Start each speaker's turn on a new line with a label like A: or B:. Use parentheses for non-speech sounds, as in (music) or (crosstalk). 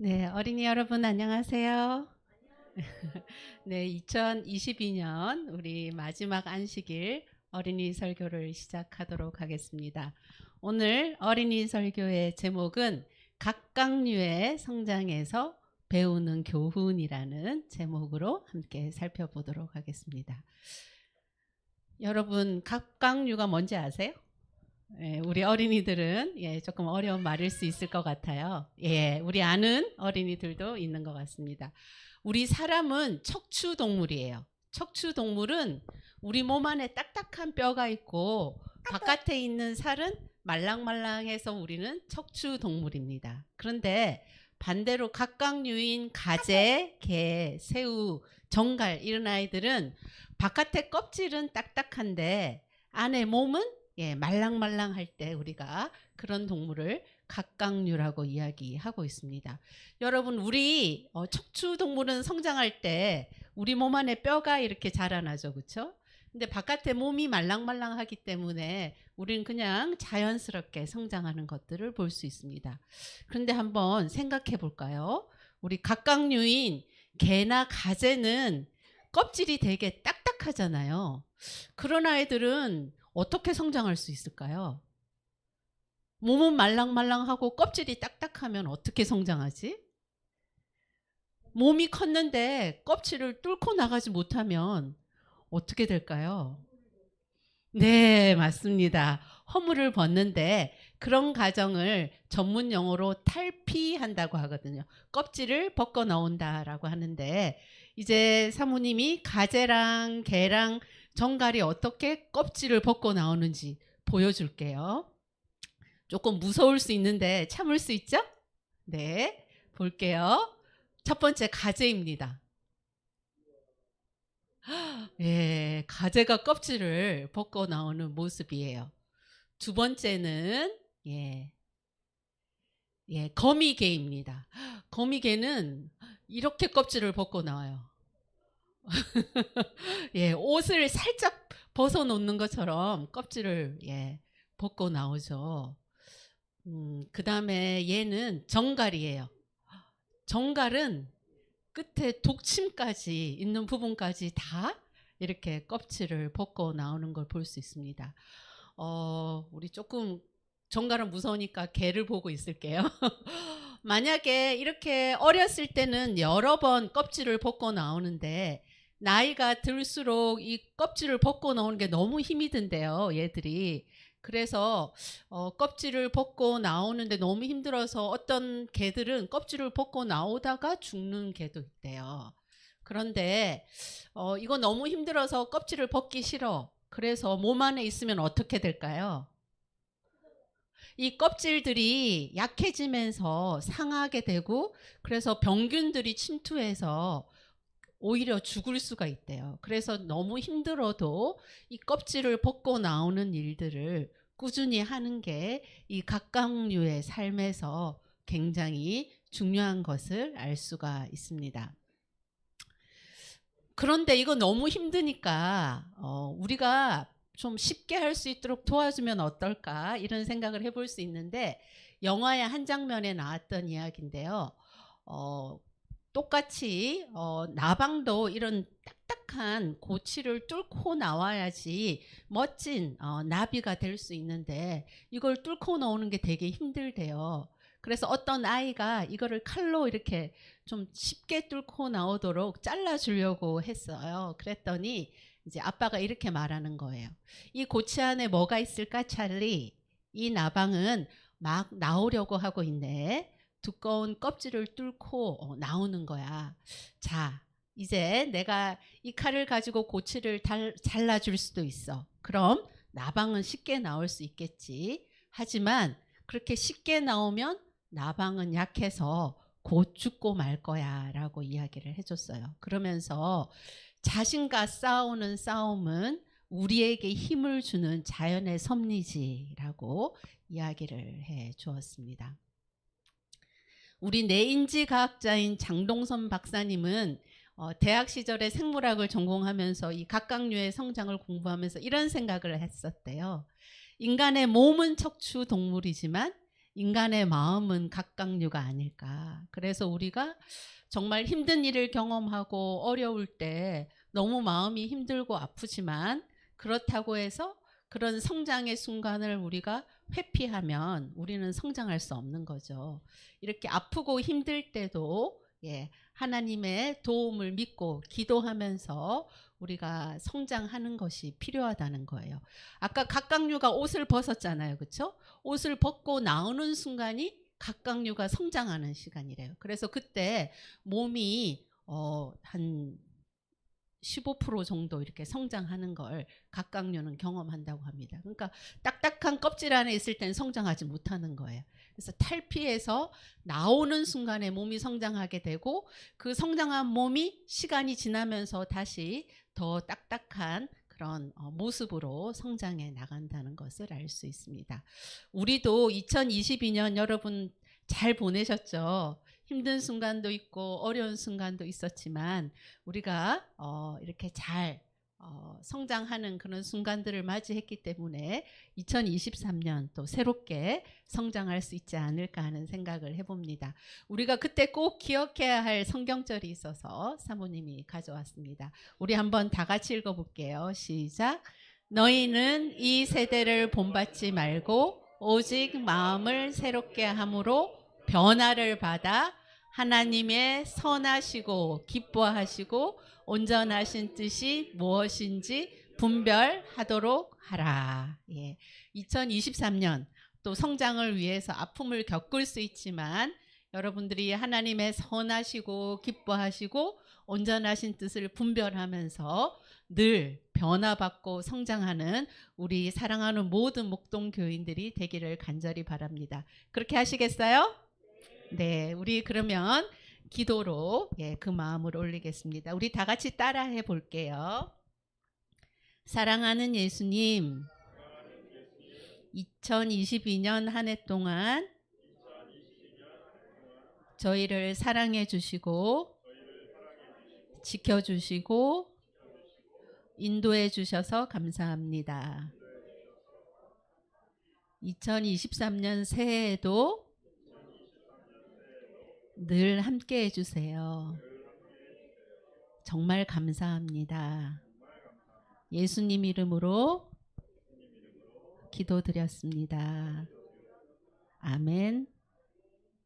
A: 네, 어린이 여러분 안녕하세요. (laughs) 네, 2022년 우리 마지막 안식일 어린이 설교를 시작하도록 하겠습니다. 오늘 어린이 설교의 제목은 각각류의 성장에서 배우는 교훈이라는 제목으로 함께 살펴보도록 하겠습니다. 여러분 각각류가 뭔지 아세요? 예, 우리 어린이들은 예, 조금 어려운 말일 수 있을 것 같아요. 예, 우리 아는 어린이들도 있는 것 같습니다. 우리 사람은 척추 동물이에요. 척추 동물은 우리 몸 안에 딱딱한 뼈가 있고 바깥에 있는 살은 말랑말랑해서 우리는 척추 동물입니다. 그런데 반대로 각각류인 가재, 개, 새우, 정갈 이런 아이들은 바깥의 껍질은 딱딱한데 안에 몸은 예, 말랑말랑할 때 우리가 그런 동물을 각각류라고 이야기하고 있습니다. 여러분, 우리 어, 척추 동물은 성장할 때 우리 몸 안에 뼈가 이렇게 자라나죠, 그렇죠? 근데 바깥에 몸이 말랑말랑하기 때문에 우리는 그냥 자연스럽게 성장하는 것들을 볼 수 있습니다. 그런데 한번 생각해 볼까요? 우리 각각류인 개나 가재는 껍질이 되게 딱딱하잖아요. 그런 아이들은 어떻게 성장할 수 있을까요? 몸은 말랑말랑하고 껍질이 딱딱하면 어떻게 성장하지? 몸이 컸는데 껍질을 뚫고 나가지 못하면 어떻게 될까요? 네, 맞습니다. 허물을 벗는데 그런 과정을 전문 용어로 탈피한다고 하거든요. 껍질을 벗고 나온다라고 하는데 이제 사모님이 가재랑 개랑 정갈이 어떻게 껍질을 벗고 나오는지 보여줄게요. 조금 무서울 수 있는데 참을 수 있죠? 네, 볼게요. 첫 번째 가재입니다. 예, 가재가 껍질을 벗고 나오는 모습이에요. 두 번째는 예, 예, 거미개입니다. 거미개는 이렇게 껍질을 벗고 나와요. (laughs) 예, 옷을 살짝 벗어 놓는 것처럼 껍질을 예, 벗고 나오죠. 음, 그 다음에 얘는 정갈이에요. 정갈은 끝에 독침까지 있는 부분까지 다 이렇게 껍질을 벗고 나오는 걸 볼 수 있습니다. 어, 우리 조금 정갈은 무서우니까 개를 보고 있을게요. (laughs) 만약에 이렇게 어렸을 때는 여러 번 껍질을 벗고 나오는데 나이가 들수록 이 껍질을 벗고 나오는 게 너무 힘이 든대요, 얘들이. 그래서 어, 껍질을 벗고 나오는데 너무 힘들어서 어떤 개들은 껍질을 벗고 나오다가 죽는 개도 있대요. 그런데 어, 이거 너무 힘들어서 껍질을 벗기 싫어. 그래서 몸 안에 있으면 어떻게 될까요? 이 껍질들이 약해지면서 상하게 되고 그래서 병균들이 침투해서 오히려 죽을 수가 있대요. 그래서 너무 힘들어도 이 껍질을 벗고 나오는 일들을 꾸준히 하는 게 이 각각류의 삶에서 굉장히 중요한 것을 알 수가 있습니다. 그런데 이거 너무 힘드니까 어, 우리가 좀 쉽게 할 수 있도록 도와주면 어떨까 이런 생각을 해볼 수 있는데 영화의 한 장면에 나왔던 이야기인데요. 어, 똑같이 어, 나방도 이런 딱딱한 고치를 뚫고 나와야지 멋진 어, 나비가 될 수 있는데 이걸 뚫고 나오는 게 되게 힘들대요. 그래서 어떤 아이가 이거를 칼로 이렇게 좀 쉽게 뚫고 나오도록 잘라주려고 했어요. 그랬더니 이제 아빠가 이렇게 말하는 거예요. 이 고치 안에 뭐가 있을까, 찰리? 이 나방은 막 나오려고 하고 있네. 두꺼운 껍질을 뚫고 어, 나오는 거야. 자, 이제 내가 이 칼을 가지고 고치를 달, 잘라줄 수도 있어. 그럼 나방은 쉽게 나올 수 있겠지. 하지만 그렇게 쉽게 나오면 나방은 약해서 곧 죽고 말 거야 라고 이야기를 해줬어요. 그러면서 자신과 싸우는 싸움은 우리에게 힘을 주는 자연의 섭리지라고 이야기를 해 주었습니다. 우리 내인지 과학자인 장동선 박사님은 어, 대학 시절에 생물학을 전공하면서 이 각각류의 성장을 공부하면서 이런 생각을 했었대요. 인간의 몸은 척추 동물이지만 인간의 마음은 각각류가 아닐까. 그래서 우리가 정말 힘든 일을 경험하고 어려울 때 너무 마음이 힘들고 아프지만 그렇다고 해서 그런 성장의 순간을 우리가 회피하면 우리는 성장할 수 없는 거죠. 이렇게 아프고 힘들 때도 예, 하나님의 도움을 믿고 기도하면서 우리가 성장하는 것이 필요하다는 거예요. 아까 각각류가 옷을 벗었잖아요. 그렇죠? 옷을 벗고 나오는 순간이 각각류가 성장하는 시간이래요. 그래서 그때 몸이 어, 한 15% 정도 이렇게 성장하는 걸 각각류는 경험한다고 합니다. 그러니까 딱딱한 껍질 안에 있을 땐 성장하지 못하는 거예요. 그래서 탈피해서 나오는 순간에 몸이 성장하게 되고 그 성장한 몸이 시간이 지나면서 다시 더 딱딱한 그런 어, 모습으로 성장해 나간다는 것을 알 수 있습니다. 우리도 2022년 여러분 잘 보내셨죠? 힘든 순간도 있고 어려운 순간도 있었지만 우리가 어, 이렇게 잘 어, 성장하는 그런 순간들을 맞이했기 때문에 2023년 또 새롭게 성장할 수 있지 않을까 하는 생각을 해봅니다. 우리가 그때 꼭 기억해야 할 성경절이 있어서 사모님이 가져왔습니다. 우리 한번 다 같이 읽어볼게요. 시작. 너희는 이 세대를 본받지 말고 오직 마음을 새롭게 함으로 변화를 받아 하나님의 선하시고 기뻐하시고 온전하신 뜻이 무엇인지 분별하도록 하라. 예. 2023년 또 성장을 위해서 아픔을 겪을 수 있지만 여러분들이 하나님의 선하시고 기뻐하시고 온전하신 뜻을 분별하면서 늘 변화받고 성장하는 우리 사랑하는 모든 목동 교인들이 되기를 간절히 바랍니다. 그렇게 하시겠어요? 네, 우리 그러면 기도로 예, 그 마음을 올리겠습니다. 우리 다 같이 따라해 볼게요. 사랑하는 예수님, 2022년 한 해 동안 저희를 사랑해 주시고 지켜 주시고 인도해 주셔서 감사합니다. 2023년 새해에도 늘 함께 해주세요. 정말 감사합니다. 예수님 이름으로 기도드렸습니다. 아멘.